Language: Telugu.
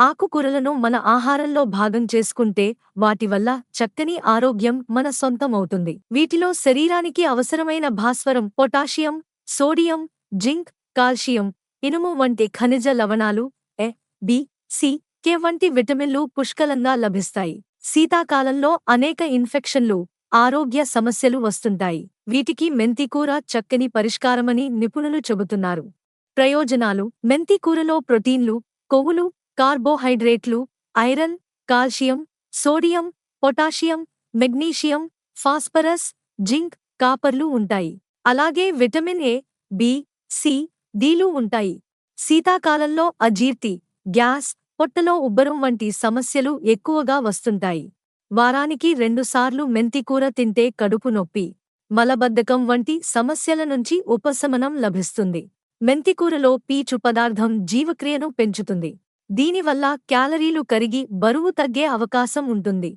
ఆకుకూరలను మన ఆహారంలో భాగం చేసుకుంటే వాటి వల్ల చక్కని ఆరోగ్యం మన సొంతమవుతుంది వీటిలో శరీరానికి అవసరమైన భాస్వరం పొటాషియం సోడియం జింక్ కాల్షియం ఇనుము వంటి ఖనిజ లవణాలు ఎ బి సి కె వంటి విటమిన్లు పుష్కలంగా లభిస్తాయి. శీతాకాలంలో అనేక ఇన్ఫెక్షన్లు ఆరోగ్య సమస్యలు వస్తుంటాయి. వీటికి మెంతికూర చక్కని పరిష్కారమని నిపుణులు చెబుతున్నారు. ప్రయోజనాలు మెంతికూరలో ప్రోటీన్లు కొవ్వులు కార్బోహైడ్రేట్లు iron calcium sodium potassium magnesium phosphorus zinc కాపర్లు ఉంటాయి. అలాగే విటమిన్ ఏ బి సి డీలు ఉంటాయి. శీతాకాలంలో అజీర్తి గ్యాస్ పొట్టలో ఉబ్బరం వంటి సమస్యలు ఎక్కువగా వస్తుంటాయి. వారానికి రెండుసార్లు మెంతికూర తింటే కడుపు నొప్పి మలబద్ధకం వంటి సమస్యల నుంచి ఉపశమనం లభిస్తుంది. మెంతికూరలో పీచు పదార్థం జీవక్రియను పెంచుతుంది. దీనివల్ల క్యాలరీలు కరిగి బరువు తగ్గే అవకాశం ఉంటుంది.